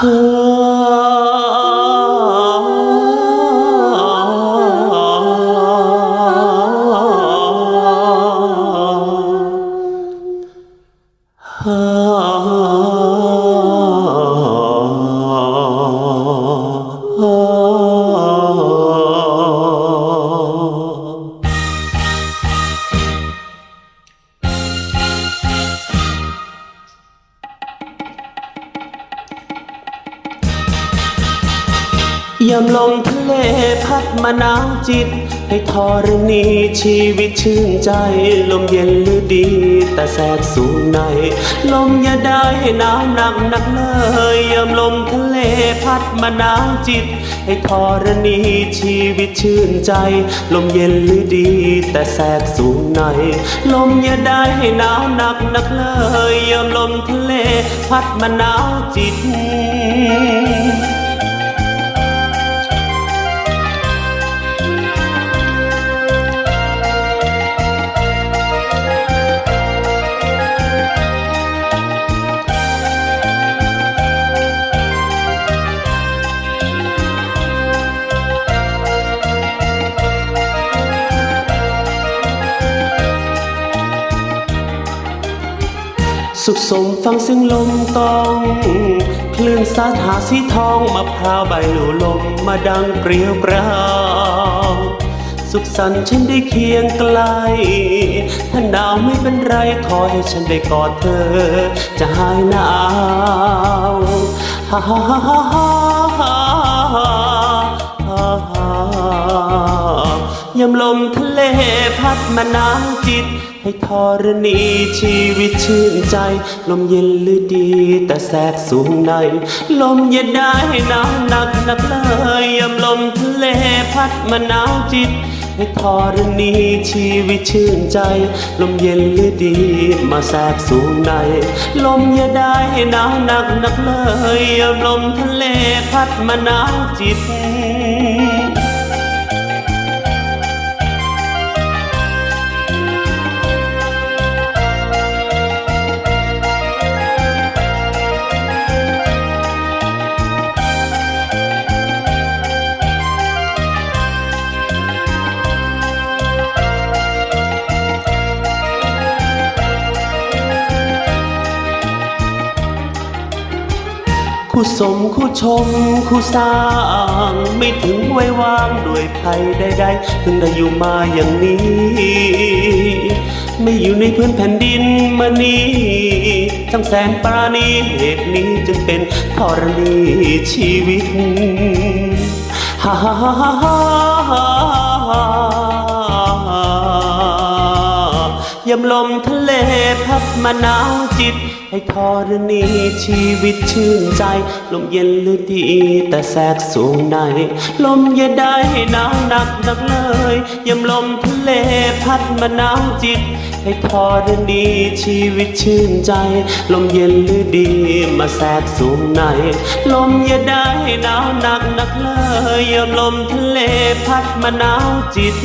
Oh. Oh. ยามลมทะเลพัดมาหนาวจิต ให้ทอรณีชีวิตชื่นใจ ลมเย็นหรือดี แต่แสกสูงใน ลมอย่าได้ให้นาวหนักหนักเลยยามลมทะเลพัดมาหนาวจิต ให้ทอรณีชีวิตชื่นใจ ลมเย็นหรือดี แต่แสกสูงใน ลมอย่าได้ให้หนาวหนักหนักเลยยามลมทะเลพัดมาหนาวจิต สุขสมฟังเสียงลมตองคลื่นซัดหาสีทองมะพร้าวใบหลูลมมาดังเกลียวกราวสุขสันต์ฉันได้เคียงไกล ถ้าหนาวไม่เป็นไรขอให้ฉันได้กอดเธอ จะหายหนาวฮ่าฮ่าฮ่า ยามลมทะเลพัดมาหนาวจิต ให้ทอรณีชีวิตชื่นใจ ลมเย็นหรือดีแต่แสกสูงใน ลมเย็นได้หนาวหนักหนักเลยยามลมทะเลพัดมาหนาวจิตให้ทอรณีชีวิตชื่นใจ ลมเย็นหรือดีมาแสกสูงใน ลมอย่าได้หนาวหนักหนักเลยยามลมทะเลพัดมาหนาวจิต คู่สมคู่ชมคู่สร้าง ไม่ถึงไว้วางด้วยภัยใดๆถึงได้อยู่มาอย่างนี้ ไม่อยู่ในพื้นแผ่นดินมานี้ทั้งแสนปราณีเหตุนี้จึงเป็นธรณีชีวิตฮ่าฮ่าฮ่าฮ่าฮ่าฮ่ายามลมทะเลพัดมาหนาวจิต ให้ทอรณีชีวิตชื่นใจ ลมเย็นหรือดีแต่แสกสูงใน ลมอย่าได้หนาวหนักหนักเลยยามลมทะเลพัดมาหนาวจิต ให้ทอรณีชีวิตชื่นใจ ลมเย็นหรือดีมาแสกสูงใน ลมอย่าได้ให้หนาวหนักหนักเลยยามลมทะเลพัดมาหนาวจิต